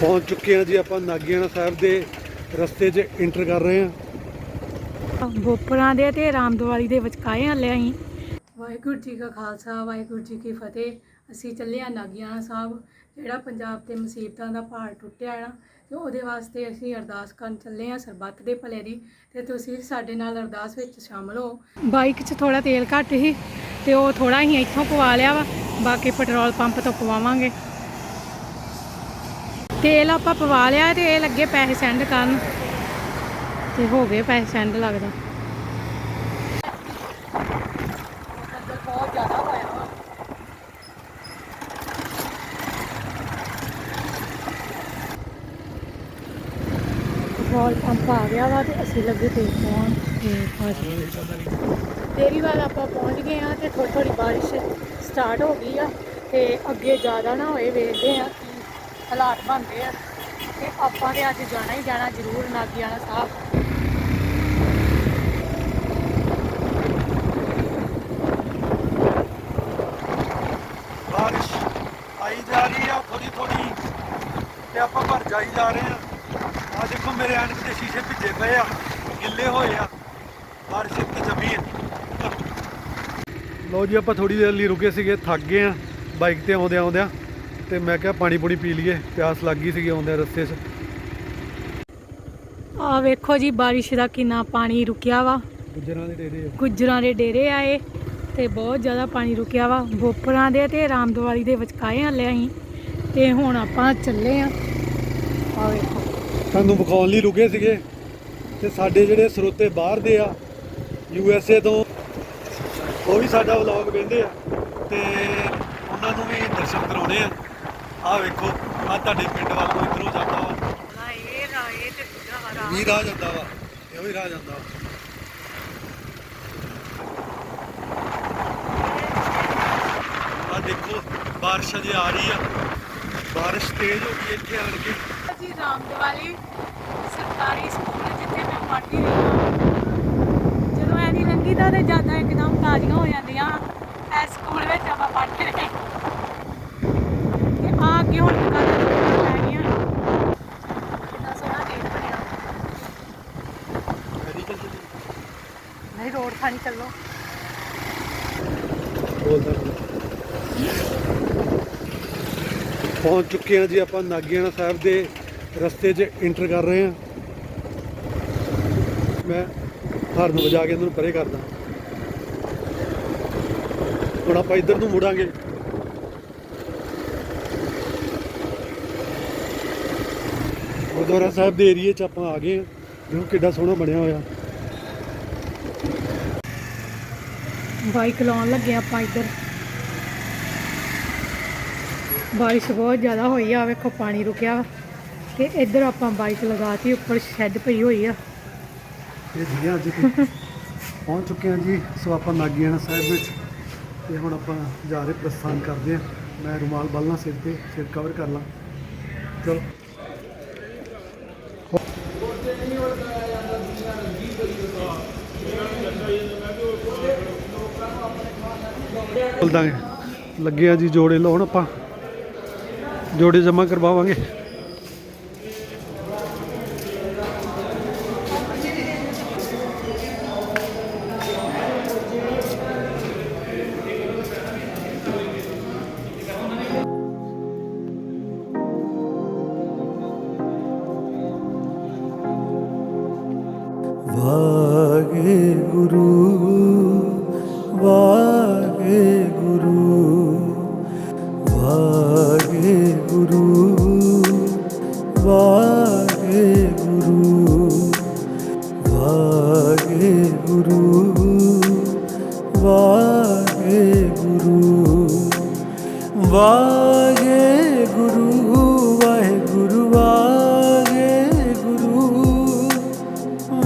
ਪਹੁੰਚ ਚੁੱਕੇ ਹਾਂ ਜੀ ਆਪਾਂ ਨਾਗਿਆਣਾ ਸਾਹਿਬ ਦੇ ਰਸਤੇ 'ਚ ਇੰਟਰ ਕਰ ਰਹੇ ਹਾਂ ਬੋਪਰਾਂ ਦੇ ਤੇ ਰਾਮਦਵਾਲੀ ਦੇ ਵਿਚਕਾਏ ਹਲੇ ਅਸੀਂ। ਵਾਹਿਗੁਰੂ ਜੀ ਕਾ ਖਾਲਸਾ ਵਾਹਿਗੁਰੂ ਜੀ ਕੀ ਫਤਿਹ। ਅਸੀਂ ਚੱਲੇ ਆ ਨਾਗਿਆਣਾ ਸਾਹਿਬ ਜਿਹੜਾ ਪੰਜਾਬ ਤੇ ਮੁਸੀਬਤਾਂ ਦਾ ਪਹਾੜ ਟੁੱਟਿਆ ਹੈ ਨਾ ਤੇ ਉਹਦੇ ਵਾਸਤੇ ਅਸੀਂ ਅਰਦਾਸ ਕਰਨ ਚੱਲੇ ਆ ਸਰਬੱਤ ਦੇ ਭਲੇ ਦੀ। ਤੇ ਤੁਸੀਂ ਸਾਡੇ ਨਾਲ ਅਰਦਾਸ ਵਿੱਚ ਸ਼ਾਮਲ ਹੋ। ਬਾਈਕ 'ਚ ਥੋੜਾ ਤੇਲ ਘੱਟ ਸੀ ਤੇ ਉਹ ਥੋੜਾ ਹੀ ਇੱਥੋਂ ਪਵਾ ਲਿਆ ਵਾ ਬਾਕੀ ਪੈਟਰੋਲ ਪੰਪ ਤੋਂ ਪਵਾਵਾਂਗੇ। ਤੇਲ ਆਪਾਂ ਪਵਾ ਲਿਆ ਤੇ ਇਹ ਲੱਗੇ ਪੈਸੇ ਸੈਂਡ ਕਰਨ। ਤੇ ਹੋ ਗਏ ਪੈਸੇ ਸੈਂਡ ਲੱਗਦਾ। ਪੈਟਰੋਲ ਪੰਪ ਆ ਗਿਆ ਵਾ ਤੇ ਅਸੀਂ ਲੱਗੇ ਤੇ ਪਹੁੰਚ ਤੇ ਤੇਰੀ ਵਾਰ ਆਪਾਂ ਪਹੁੰਚ ਗਏ ਆ ਤੇ ਥੋੜੀ ਥੋੜੀ ਬਾਰਿਸ਼ ਸਟਾਰਟ ਹੋ ਗਈ ਆ ਤੇ ਅੱਗੇ ਜ਼ਿਆਦਾ ਨਾ ਹੋਏ ਵੇਖਦੇ ਆ ਹਾਲਾਤ ਬਣਦੇ ਆ ਤੇ ਆਪਾਂ ਤੇ ਅੱਜ ਜਾਣਾ ਹੀ ਜਾਣਾ ਜ਼ਰੂਰ ਨਾਗਿਆਣਾ ਸਾਹਿਬ। ਬਾਰਿਸ਼ ਆਈ ਜਾ ਰਹੀ ਆ ਥੋੜੀ ਥੋੜੀ ਤੇ ਆਪਾਂ ਭਰ ਜਾਈ ਜਾ ਰਹੇ ਆ। ਆ ਦੇਖੋ ਮੇਰੇ ਐਨਕ ਦੇ ਸ਼ੀਸ਼ੇ ਭਿੱਜੇ ਪਏ ਆ, ਗਿੱਲੇ ਹੋਏ ਆ। ਬਾਰਿਸ਼ ਇੱਕ ਜੰਮੀ ਲੋ ਜੀ, ਆਪਾਂ ਥੋੜੀ ਦੇਰ ਲਈ ਰੁਕੇ ਸੀਗੇ, ਥੱਕ ਗਏ ਆ, ਬਾਈਕ ਤੇ ਆਉਂਦੇ ਆਉਂਦਿਆਂ। ਤੇ ਮੈਂ ਕਿਹਾ ਪਾਣੀ ਪੂਣੀ ਪੀ ਲਈਏ ਪਿਆਸ ਲੱਗ ਗਈ ਸੀਗੀ ਆਉਂਦੇ ਰਸਤੇ 'ਚ। ਆ ਵੇਖੋ ਜੀ ਬਾਰਿਸ਼ ਦਾ ਕਿੰਨਾ ਪਾਣੀ ਰੁਕਿਆ ਵਾ। ਗੁੱਜਰਾਂ ਦੇ ਡੇਰੇ ਗੁੱਜਰਾਂ ਦੇ ਡੇਰੇ ਆਏ ਤੇ ਬਹੁਤ ਜ਼ਿਆਦਾ ਪਾਣੀ ਰੁਕਿਆ ਵਾ। ਬੋਪਰਾਂ ਦੇ ਤੇ ਰਾਮਦਵਾਲੀ ਦੇ ਵਿਚਕਾਏ ਹਲੇ ਅਸੀਂ ਤੇ ਹੁਣ ਆਪਾਂ ਚੱਲੇ ਆ। ਆ ਵੇਖੋ। ਸਾਨੂੰ ਵਿਖਾਉਣ ਲਈ ਰੁਕੇ ਸੀਗੇ ਤੇ ਸਾਡੇ ਜਿਹੜੇ ਸਰੋਤੇ ਬਾਹਰ ਦੇ ਆ ਯੂ ਐਸ ਏ ਤੋਂ ਉਹ ਵੀ ਸਾਡਾ ਵਲੌਗ ਵੇਖਦੇ ਆ ਤੇ ਉਹਨਾਂ ਨੂੰ ਵੀ ਦਰਸ਼ਨ ਕਰਾਉਣੇ ਆ। ਆਹ ਵੇਖੋ ਆ ਤੁਹਾਡੇ ਪਿੰਡ ਵੱਲ ਨੂੰ ਇਧਰੋਂ ਜਾਂਦਾ ਵਾ। ਇਹ ਰਾਏ ਤੇ ਦੂਜਾ ਵੀ ਰਾਹ ਜਾਂਦਾ ਵਾ ਇਹੋ ਹੀ ਰਾਹ ਜਾਂਦਾ ਵਾ। ਆ ਦੇਖੋ ਬਾਰਿਸ਼ ਅਜੇ ਆ ਰਹੀ ਆ। ਬਾਰਿਸ਼ ਤੇਜ਼ ਹੋ ਗਈ ਇੱਥੇ ਆਣ ਕੇ। ਜੀ ਰਾਮਦਵਾਲੀ ਸਰਕਾਰੀ ਸਕੂਲ ਜਿੱਥੇ ਮੈਂ ਪੜ੍ਹਦੀ ਰਹੀ ਹਾਂ। ਜਦੋਂ ਐਨੀ ਲੰਗੀ ਤਾਂ ਤੇ ਜ਼ਿਆਦਾ ਇੱਕਦਮ ਤਾਜ਼ੀਆਂ ਹੋ ਜਾਂਦੀਆਂ। ਐ ਸਕੂਲ ਵਿੱਚ ਆਪਾਂ ਪੜ੍ਹਦੇ ਰਹੇ। ਅੱਗੇ ਹੁਣ ਦੁਕਾਨਾਂ ਦੁਕਾਨਾਂ ਲੈ ਗਈਆਂ ਕਿੰਨਾ ਸੋਹਣਾ ਗੇਟ ਬਣਿਆ। ਨਹੀਂ ਰੋਡ ਖਾਣੀ ਚੱਲੋ। ਬੋਲਦਾ ਪਹੁੰਚ ਚੁੱਕੇ ਹਾਂ ਜੀ ਆਪਾਂ ਨਾਗਿਆਣਾ ਸਾਹਿਬ ਦੇ ਰਸਤੇ 'ਚ ਇੰਟਰ ਕਰ ਰਹੇ ਹਾਂ। ਮੈਂ ਹਾਰਨ ਵਜਾ ਕੇ ਇਹਨਾਂ ਨੂੰ ਪਰੇ ਕਰਦਾ। ਹੁਣ ਆਪਾਂ ਇੱਧਰ ਨੂੰ ਮੁੜਾਂਗੇ। ਗੁਰਦੁਆਰਾ ਸਾਹਿਬ ਦੇ ਏਰੀਏ 'ਚ ਆਪਾਂ ਆ ਗਏ ਹਾਂ ਦੇਖੋ ਕਿੱਡਾ ਸੋਹਣਾ ਬਣਿਆ ਹੋਇਆ। ਬਾਈਕ ਲਾਉਣ ਲੱਗੇ ਆਪਾਂ ਇੱਧਰ। ਬਾਰਿਸ਼ ਬਹੁਤ ਜ਼ਿਆਦਾ ਹੋਈ ਆ ਵੇਖੋ ਪਾਣੀ ਰੁਕਿਆ ਤੇ ਇੱਧਰ ਆਪਾਂ ਬਾਈਕ ਲਗਾਤੀ ਉੱਪਰ ਸ਼ੈੱਡ ਪਈ ਹੋਈ ਆ। ਇਹ ਜੀ ਅੱਜ ਪਹੁੰਚ ਚੁੱਕੇ ਹਾਂ ਜੀ। ਸੋ ਆਪਾਂ ਨਾਗੀਆਣਾ ਸਾਹਿਬ ਵਿੱਚ ਤੇ ਹੁਣ ਆਪਾਂ ਜਾ ਰਹੇ ਪ੍ਰਸਥਾਨ ਕਰਦੇ ਹਾਂ। ਮੈਂ ਰੁਮਾਲ ਬੰਨ੍ਹਣਾ ਸਿਰ ਤੇ ਸਿਰ ਕਵਰ ਕਰ ਲਾਂ। ਚਲੋ। ਬੋਲਦਾਂਗੇ ਲੱਗੇ ਆ ਜੀ ਜੋੜੇ ਲਾਉਣ ਆਪਾਂ। ਜੋੜੇ ਜਮ੍ਹਾਂ ਕਰਵਾਵਾਂਗੇ।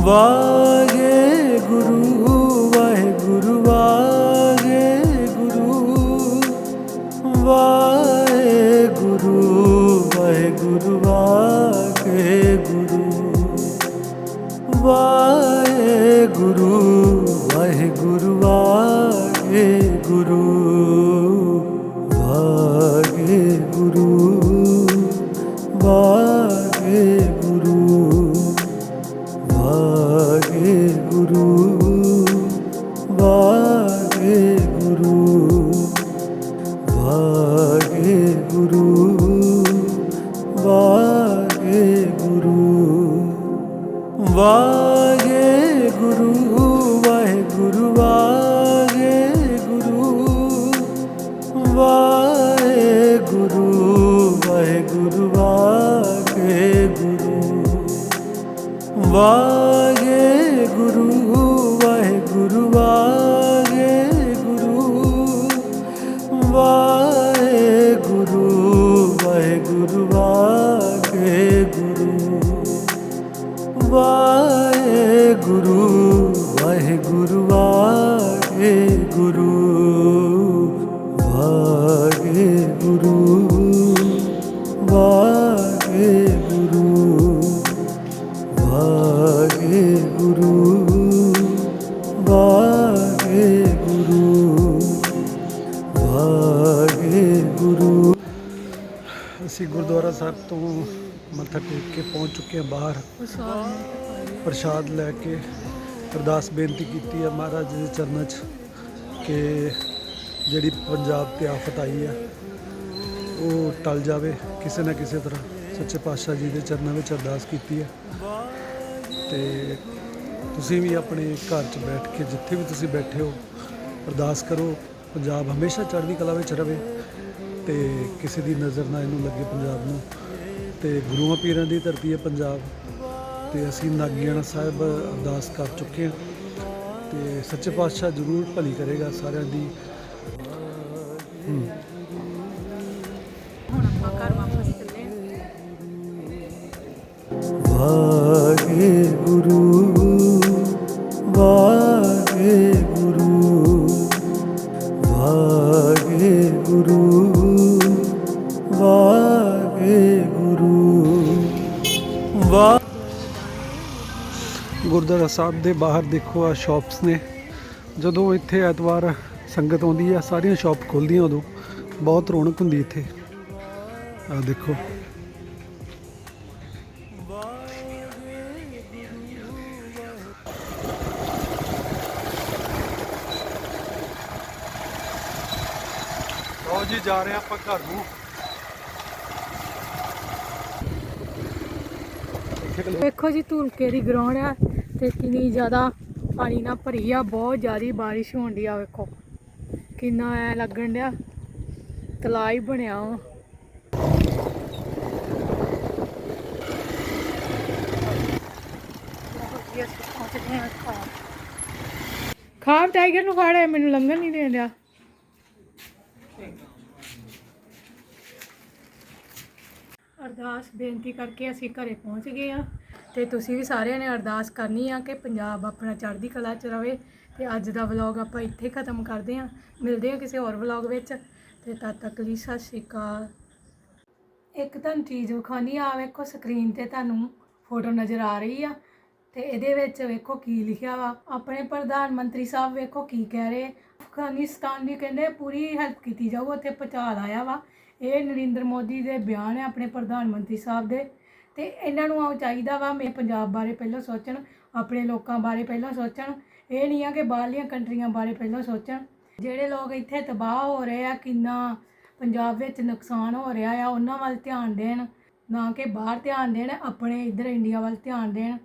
ਵਾਹਿ ਵਾਗੇ ਗੁਰੂ ਵਾਹੇ ਗੁਰੂ ਵਾਗੇ ਗੁਰੂ ਵਾਹੇ ਗੁਰੂ ਵਾਹੇ ਗੁਰੂ ਵਾਗੇ ਗੁਰੂ ਗੁਰੂ ਵਾਹੇ ਗੁਰੂ ਵਾਗੇ ਗੁਰੂ ਵਾਹੇ ਗੁਰੂ ਵਾਹੇ ਗੁਰੂ ਵਾਗੇ ਗੁਰੂ ਵਾਹ गुरु वाहे गुरु आगे गुरु वागे गुरु वागे गुरु वागे गुरु वागे गुरु वागे गुरु असि गुरुद्वारा साहब तो मत्था टेक के पहुँच चुके हैं बाहर। ਪ੍ਰਸ਼ਾਦ ਲੈ ਕੇ ਅਰਦਾਸ ਬੇਨਤੀ ਕੀਤੀ ਹੈ ਮਹਾਰਾਜ ਜੀ ਦੇ ਚਰਨਾਂ 'ਚ ਕਿ ਜਿਹੜੀ ਪੰਜਾਬ ਤੇ ਆਫਤ ਆਈ ਹੈ, ਉਹ ਟਲ ਜਾਵੇ, ਕਿਸੇ ਨਾ ਕਿਸੇ ਤਰ੍ਹਾਂ ਸੱਚੇ ਪਾਤਸ਼ਾਹ ਜੀ ਦੇ ਚਰਨਾਂ ਵਿੱਚ ਅਰਦਾਸ ਕੀਤੀ ਹੈ। ਤੇ ਤੁਸੀਂ ਵੀ ਆਪਣੇ ਘਰ 'ਚ ਬੈਠ ਕੇ, ਜਿੱਥੇ ਵੀ ਤੁਸੀਂ ਬੈਠੇ ਹੋ, ਅਰਦਾਸ ਕਰੋ, ਪੰਜਾਬ ਹਮੇਸ਼ਾ ਚੜ੍ਹਦੀ ਕਲਾ ਵਿੱਚ ਰਹੇ ਤੇ ਕਿਸੇ ਦੀ ਨਜ਼ਰ ਨਾ ਇਹਨੂੰ ਲੱਗੇ ਪੰਜਾਬ ਨੂੰ। ਤੇ ਗੁਰੂਆਂ ਪੀਰਾਂ ਦੀ ਧਰਤੀ ਹੈ ਪੰਜਾਬ। ਤੇ ਅਸੀਂ ਨਾਗੀਆਣਾ ਸਾਹਿਬ ਅਰਦਾਸ ਕਰ ਚੁੱਕੇ ਹਾਂ ਤੇ ਸੱਚੇ ਪਾਤਸ਼ਾਹ ਜ਼ਰੂਰ ਭਲੀ ਕਰੇਗਾ ਸਾਰਿਆਂ ਦੀ। ਹੁਣ ਆਪਾਂ ਘਰ ਵਾਪਸ ਚੱਲੇ ਹਾਂ ਵਾਹਿਗੁਰੂ ਵਾਹਿਗੁਰੂ ਗੁਰਦੁਆਰਾ ਸਾਹਿਬ ਦੇ ਬਾਹਰ ਦੇਖੋ ਆ ਸ਼ਾਪਸ ਨੇ। ਜਦੋਂ ਇੱਥੇ ਐਤਵਾਰ ਸੰਗਤ ਆਉਂਦੀ ਆ, ਸਾਰੀਆਂ ਸ਼ਾਪ ਖੁੱਲਦੀਆਂ ਉਦੋਂ। ਬਹੁਤ ਰੌਣਕ ਹੁੰਦੀ ਇੱਥੇ। ਆ ਦੇਖੋ। ਲਓ ਜੀ, ਜਾ ਰਹੇ ਹਾਂ ਆਪਾਂ ਘਰ ਨੂੰ। ਵੇਖੋ ਜੀ ਧੂਲਕੇ ਦੀ ਗਰਾਊਂਡ ਆ। ਕਿੰਨੀ ਜ਼ਿਆਦਾ ਪਾਣੀ ਨਾਲ ਭਰੀ ਆ, ਬਹੁਤ ਜ਼ਿਆਦਾ ਬਾਰਿਸ਼ ਹੋਣ ਦੀ ਆ, ਵੇਖੋ। ਕਿੰਨਾ ਐ ਲੱਗਣ ਡਿਆ ਤਲਾ ਹੀ ਬਣਿਆ ਵਾ। ਖਾਬ ਟਾਈਗਰ ਨੂੰ ਫਾੜਿਆ ਮੈਨੂੰ ਲੰਘਣ ਨਹੀਂ ਦੇਣ ਡਿਆ। ਅਰਦਾਸ ਬੇਨਤੀ ਕਰਕੇ ਅਸੀਂ ਘਰੇ ਪਹੁੰਚ ਗਏ ਆ ਤੇ ਤੁਸੀਂ ਵੀ ਸਾਰਿਆਂ ਨੇ ਅਰਦਾਸ ਕਰਨੀ ਆ ਕਿ ਪੰਜਾਬ ਆਪਣਾ ਚੜ੍ਹਦੀ ਕਲਾ ਚ ਰਵੇ ਤੇ ਅੱਜ ਦਾ ਵਲੌਗ ਆਪਾਂ ਇੱਥੇ ਖਤਮ ਕਰਦੇ ਆ। ਮਿਲਦੇ ਆ ਕਿਸੇ ਹੋਰ ਵਲੌਗ ਵਿੱਚ। ਤੇ ਤਦ ਤੱਕ ਲਈ ਸਤਿ ਸ਼੍ਰੀ ਅਕਾਲ। ਇੱਕ ਤੁਹਾਨੂੰ ਚੀਜ਼ ਵਿਖਾਉਣੀ ਆ, ਵੇਖੋ ਸਕਰੀਨ ਤੇ ਤੁਹਾਨੂੰ ਫੋਟੋ ਨਜ਼ਰ ਆ ਰਹੀ ਆ ਤੇ ਇਹਦੇ ਵਿੱਚ ਵੇਖੋ ਕੀ ਲਿਖਿਆ ਵਾ। ਆਪਣੇ ਪ੍ਰਧਾਨ ਮੰਤਰੀ ਸਾਹਿਬ ਵੇਖੋ ਕੀ ਕਹਿ ਰਹੇ। ਅਫਗਾਨਿਸਤਾਨ ਦੀ ਕਹਿੰਦੇ ਪੂਰੀ ਹੈਲਪ ਕੀਤੀ ਜਾਊ, ਉੱਥੇ ਪਹੁੰਚਾ ਆਇਆ ਵਾ। ਇਹ ਨਰਿੰਦਰ ਮੋਦੀ ਦੇ ਬਿਆਨ ਹੈ ਆਪਣੇ ਪ੍ਰਧਾਨ ਮੰਤਰੀ ਸਾਹਿਬ ਦੇ। ਤੇ ਇਹਨਾਂ ਨੂੰ ਆਉ ਚਾਹੀਦਾ ਵਾ, ਮੈਂ ਪੰਜਾਬ ਬਾਰੇ ਪਹਿਲਾਂ ਸੋਚਣ, ਆਪਣੇ ਲੋਕਾਂ ਬਾਰੇ ਪਹਿਲਾਂ ਸੋਚਣ। ਇਹ ਨਹੀਂ ਆ ਕਿ ਬਾਹਰਲੀਆਂ ਕੰਟਰੀਆਂ ਬਾਰੇ ਪਹਿਲਾਂ ਸੋਚਣ। ਜਿਹੜੇ ਲੋਕ ਇੱਥੇ ਤਬਾਹ ਹੋ ਰਹੇ ਆ, ਕਿੰਨਾ ਪੰਜਾਬ ਵਿੱਚ ਨੁਕਸਾਨ ਹੋ ਰਿਹਾ ਆ, ਉਹਨਾਂ ਵੱਲ ਧਿਆਨ ਦੇਣ। ਨਾ ਕਿ ਬਾਹਰ ਧਿਆਨ ਦੇਣ, ਆਪਣੇ ਇੱਧਰ ਇੰਡੀਆ ਵੱਲ ਧਿਆਨ ਦੇਣ।